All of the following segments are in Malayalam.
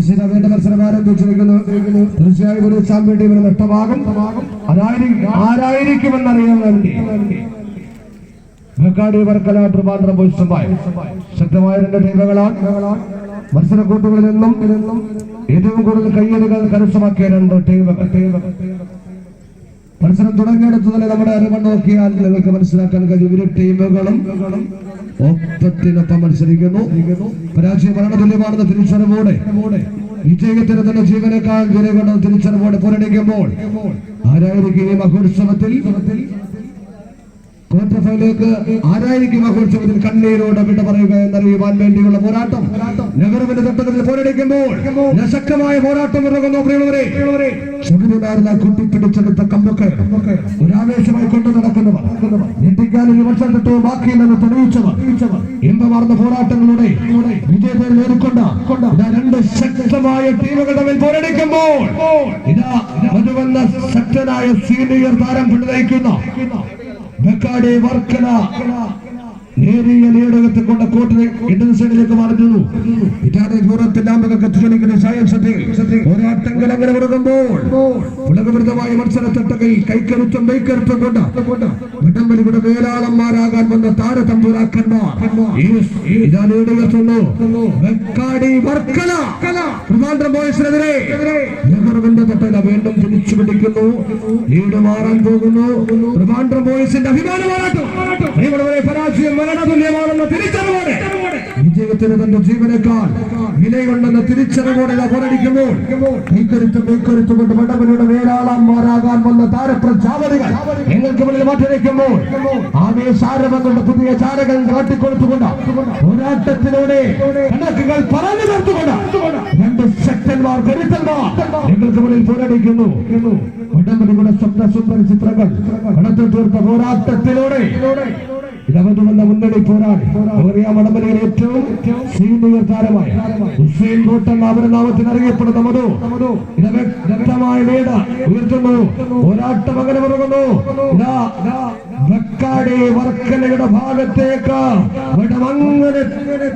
നിശ്ചിത വേണ്ട മത്സരം ആരംഭിച്ചിരിക്കുന്നു. തീർച്ചയായും ഒരു ചാമ്പ്യൻ ടീമിന് നഷ്ടമാകും അതായിരിക്കും ആരായിരിക്കുമെന്നറിയാൻ വേണ്ടി വെക്കാടി വർക്കല ട്രിവാൻഡ്രം ബോയ്സുമായി ശക്തമായ രണ്ട് ടീമുകളാണ്. മത്സരക്കൂട്ടുകളിൽ നിന്നും ഏറ്റവും കൂടുതൽ കയ്യലുകൾ കരസ്ഥമാക്കിയ രണ്ട് ടീമുകൾ. മത്സരം തുടങ്ങിയെടുത്ത് തന്നെ നമ്മുടെ അറിവ് നോക്കിയാൽ നിങ്ങൾക്ക് മനസ്സിലാക്കാൻ കഴിയും. ഇരു ടീമുകളും ഒപ്പത്തിനൊപ്പം മത്സരിക്കുന്നു. പരാജയ മരണതുല്യമാണെന്ന തിരിച്ചറിവോടെ വിജയത്തിന് തന്നെ ജീവനേക്കാൾ വില കൊണ്ട് തിരിച്ചറിവോടെ പോരടിക്കുമ്പോൾ ആരായിരിക്കും ഈ മഹോത്സവത്തിൽ? ക്വാർട്ടർ ആരായിരിക്കും മഹോത്സവത്തിൽ കണ്ണീരോടെ വിട പറയുക എന്നറിയുവാൻ വേണ്ടിയുള്ള പോരാട്ടം? തട്ടത്തിൽ പോരടിക്കുമ്പോൾ ശക്തമായ പോരാട്ടം ഇറങ്ങുന്നു പ്രിയമുള്ളവരെ. ചുമരുമായിരുന്ന കുട്ടിപ്പിടിച്ചെടുത്ത കമ്പൊക്കെ ഒരാവേശമായി കൊണ്ടു നടക്കുന്നവർ ഞെട്ടിക്കാൻ ഒരു വർഷം മത്സരത്വവും ബാക്കിയില്ലെന്ന് തെളിയിച്ചവർ. ഇമ്പമാർന്ന പോരാട്ടങ്ങളുടെ വിജയത്തെ നേരിക്കൊണ്ട രണ്ട് ശക്തമായ ടീമുകൾ തമ്മിൽ പോരടിക്കുമ്പോൾ ഇതാ മധുവന്ന ശക്തനായ സീനിയർ താരം പിന്തുണയ്ക്കുന്ന ബക്കാടെ വർക്കല. നേരിയ കൊണ്ട് കോട്ടിനെ ഇടത് സൈഡിലേക്ക് അങ്ങനെ മത്സരത്തട്ടകയിൽ കൈക്കരുത്തും കൊണ്ട് വന്ന താരതമ്പുരാക്കന്മാർ. ഇതാ വർക്കല. ബോയ്സിനെതിരെ നെഹ്റുവിന്റെ തട്ടല വീണ്ടും തിരിച്ചു പിടിക്കുന്നു. ലീഡ് മാറാൻ പോകുന്നു. ട്രിവാൻഡ്രം ബോയ്സിന്റെ അഭിമാന പോരാട്ടം. ഇവിടെ പരാജയം മരണതുല്യമാണെന്ന തിരിച്ചറിവോടെ വിജയത്തിന് തന്റെ ജീവനേക്കാൾ വിലയുണ്ടെന്ന തിരിച്ചറിവോടെ പോരടിക്കുമ്പോൾ കൈക്കരുത്തും കൈക്കരുത്തും കൊണ്ട് വടവരുടെ വേലാളന്മാരാകാൻ വന്ന മുന്നിൽ മാറ്റിവെക്കുമ്പോൾ പുതിയ ചാരകൾ കാട്ടിക്കൊടുത്തുകൊണ്ട് പോരാട്ടത്തിലൂടെ കണക്കുകൾ പറഞ്ഞു നിർത്തുകൊണ്ട് രണ്ട് ശക്തന്മാർ കരുത്തന്മാർ നിങ്ങൾക്ക് മുന്നിൽ പോരടിക്കുന്നു. വടംവലിയുടെ സ്വപ്ന സുന്ദര ചിത്രങ്ങൾ കടത്തിൽ തീർത്ത പോരാട്ടത്തിലൂടെ ഇടവന്നു വന്ന മുന്നണി പോരാളി അറിയാം ഏറ്റവും സീനിയർ താരമായ. ഹുസൈൻ ബോട്ട് എന്ന നാമത്തിന് അറിയപ്പെടുന്ന മധു. വ്യക്തമായ വീട് ഉയർത്തുന്നു. പോരാട്ടം അങ്ങനെ പറയുന്നു വെക്കാടി വർക്കലയുടെ ഭാഗത്തേക്ക് അങ്ങനെ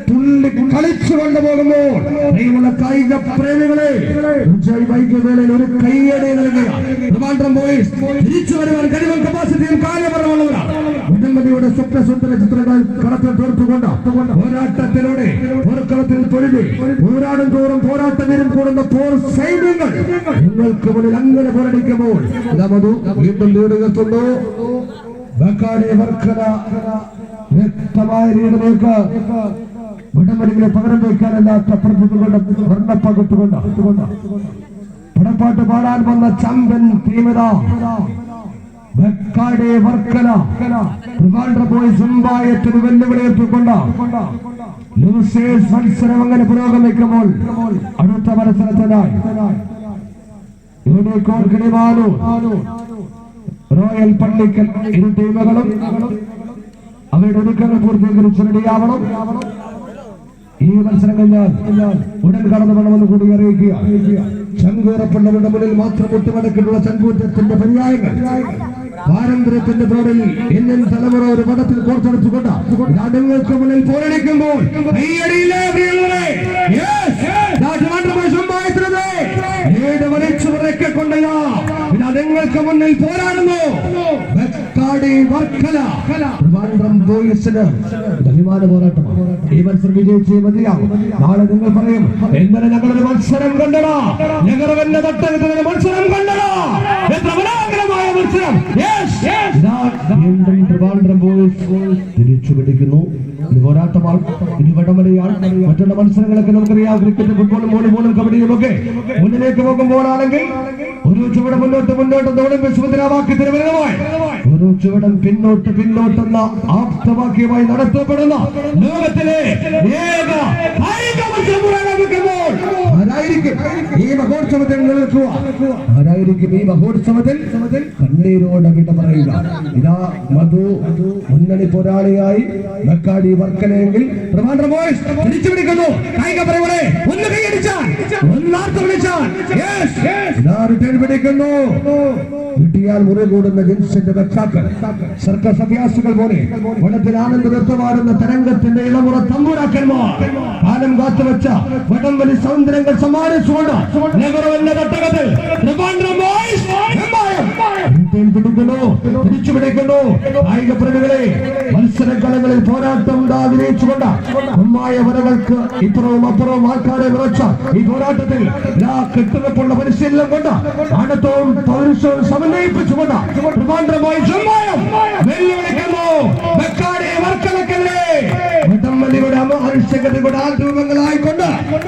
തുള്ളി കളിച്ചു കൊണ്ടുപോകുമ്പോൾ പ്രിയമുള്ള കായിക പ്രേമികളെ ഉച്ചയായി വേളയിൽ ഒരു കൈയടി നൽകുക ട്രിവാൻഡ്രം ബോയ്സ് തിരിച്ചു വരുവാൻ കഴിവും കപ്പാസിറ്റിയും കാര്യപരമുള്ളവരാണ് സ്വപ്നസുന്ദര ചിത്രങ്ങൾ കടത്തിൽ തീർത്തുകൊണ്ട് പോരാട്ടത്തിലൂടെ പോർക്കളത്തിൽ തൊഴിൽ പോരാടും തോറും പോരാട്ട വീരം കൂടുന്ന പോർ സൈന്യങ്ങൾ നിങ്ങൾക്ക് മുന്നിൽ അങ്ങനെ പോരടിക്കുമ്പോൾ മധു വീണ്ടും ലീഡുകെത്തുന്നു വ്യക്തമായ രീതിയിലേക്ക് വിടമണികളെ പകരം വയ്ക്കാനല്ലാത്ത പ്രതിഭകളുടെ വർണപ്പകട്ടുകൊണ്ട് പടപ്പാട്ട് പാടാൻ വന്ന ചമ്പൻ ടീമിത. ബക്കാടി വർക്കല. ട്രിവാൻഡ്രം പോയി സുംബായത്തിന് വെല്ലുവിളിയെത്തിക്കൊണ്ട് ലൂസേഴ്സ് മത്സരം അങ്ങനെ പുരോഗമിക്കുമ്പോൾ അടുത്ത മത്സരത്തിനായി യൂണിക്കോൺ കിളിമാനു റോയൽ പള്ളിക്കൽ ഇരു ടീമുകളും അവരുടെ ഒരുക്കങ്ങൾ പൂർത്തീകരിച്ച് റെഡിയാവണം. ഈ മത്സരം കഴിഞ്ഞാൽ ഉടൻ കടന്നു വേണമെന്ന് കൂടി അറിയിക്കുക. ചങ്കൂറപ്പുള്ളവരുടെ മുന്നിൽ മാത്രം ഒട്ടുമടക്കിട്ടുള്ള ചങ്കൂറ്റത്തിന്റെ പര്യായങ്ങൾ. പാരമ്പര്യത്തിന്റെ പേരിൽ ഇന്ത്യൻ തലമുറ ഒരു പദത്തിൽ കോർത്തെടുത്തുകൊണ്ട് രാജ്യങ്ങൾക്ക് മുന്നിൽ പോരടിക്കുമ്പോൾ ഈ മത്സരം നിങ്ങൾ പറയും ഇന്നലെ ഞങ്ങളൊരു മത്സരം കണ്ടടാ. ഞങ്ങളുടെ മത്സരം കണ്ടടാ. എത്ര തിരിച്ചു മറ്റുള്ള മത്സരങ്ങളൊക്കെ നമുക്കറിയാം. ക്രിക്കറ്റ് ഫുട്ബോളും വോളിബോളും കബഡിയും ഒക്കെ മുന്നിലേക്ക് പോകുമ്പോഴാണെങ്കിൽ ഒരു ചുവട് മുന്നോട്ട് മുന്നോട്ട് തോടും മുദ്രാവാക്യത്തിന് തിരുവനന്തപുരമായി. ഒരു ചുവടം പിന്നോട്ട് പിന്നോട്ടെന്ന ആപ്തവാക്യമായി നടത്തപ്പെടുന്ന ലോകത്തിലെ ഏക കായിക മത്സരം ഈ മഹോത്സവത്തിൽ നിലനിൽക്കുക ആരായിരിക്കും ഈ മഹോത്സവത്തിൽ? കണ്ണീരോട് വിട പറയുക. ഇതാ മധു മുന്നണി പോരാളിയായി നക്കാടി വർക്കലെങ്കിൽ പിടിച്ചു പിടിക്കുന്നു കായിക റിട്ടേൺ പിടിക്കുന്നു. കിട്ടിയാൽ മുറി കൂടുന്ന ജിൻസിന്റെ വക്താക്കൾ സർക്കസ് അഭ്യാസികൾ പോലെ വനത്തിൽ ആനന്ദ നൃത്തമാടുന്ന തരംഗത്തിന്റെ ഇളമുറ തമ്പൂരാക്കന്മാർ. കാലം കാത്തുവച്ച വടംവലി സൗന്ദര്യങ്ങൾ സമ്മാനിച്ചുകൊണ്ട് നഗരവല്ല പിടിക്കുന്നു തിരിച്ചു പിടിക്കുന്നു കായിക പ്രേമികളെ മത്സരക്കളങ്ങളിൽ പോരാട്ടം ഉണ്ടാഗ്രഹിച്ചുകൊണ്ട് ഒന്നായ വരകൾക്ക് ഇപ്പുറവും അപ്പുറവും ആൾക്കാരെ വിറച്ച ഈ പോരാട്ടത്തിൽ എല്ലാ കെട്ടുറപ്പുള്ള പരിശീലനം കൊണ്ട് ആണത്തവും പൗരുഷവും സമന്വയിപ്പിച്ചുകൊണ്ട് പ്രമാണ്ടമായി വെമ്പായം വെല്ലുവിളിക്കുന്നു. വർക്കലക്കല്ലേ? വടംവലിയുടെ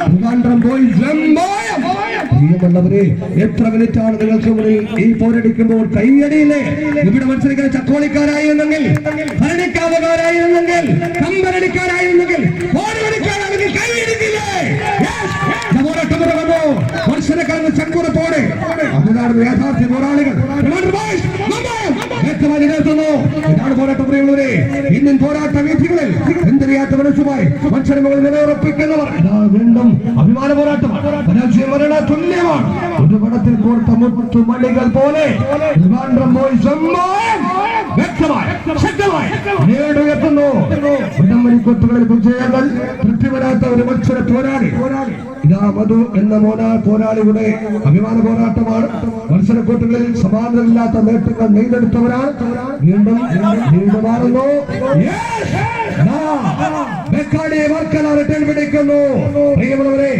ട്രിവാൻഡ്രം പോയി വെമ്പായം പ്രിയമുള്ളവരെ എത്ര മിനിറ്റാണ് നിങ്ങൾക്ക് മുന്നിൽ ഈ പോരടിക്കുമ്പോൾ കൈയടിയില്ലേ ഇവിടെ മത്സരിക്കുന്ന ചക്കോളിക്കാരായിരുന്നെങ്കിൽ ഭരണിക്കാവുകാരായിരുന്നെങ്കിൽ അതിനാണ് യാഥാർത്ഥ്യ പോരാളികൾ വ്യക്തമായി നിലനിർത്തുന്നു ഇതാണ് പോരാട്ട പ്രിയമുള്ളവരെ ഇന്ത്യൻ പോരാട്ട വീഥികളിൽ എന്തിരിയാത്ത മനസ്സുമായി മുകളിൽ നിലയുറപ്പിക്കുന്നവർ. വീണ്ടും അഭിമാന പോരാട്ടം. പരാജയം വരണ തുല്യമാണ്. ഒരു പടത്തിൽ കോർത്ത പോലെ ട്രിവാൻഡ്രം boys വെമ്പായം വ്യക്തമായി ശക്തമായി നേടുയർത്തുന്നു വിടംവലിക്കൊത്തുകളിൽ വിജയങ്ങൾ തൃപ്തി വരാത്ത ഒരു മത്സര പോരാളി. ഇതാ മധു എന്ന മോനാ പോരാളിയുടെ അഭിമാന പോരാട്ടമാണ്. മത്സരക്കൂട്ടുകളിൽ സമാനമില്ലാത്ത നേട്ടങ്ങൾ നെയ്തെടുത്തവരാണ് വീണ്ടും വീണ്ടും മാറുന്നു. ബെക്കാടി വർക്കല റിട്ടേൺ പിടിക്കുന്നു. പ്രിയമുള്ളവരെ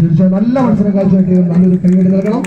തീർച്ചയായും നല്ല മത്സരം കാഴ്ചവെക്കുകയും നല്ലൊരു കൈയടി നൽകണം.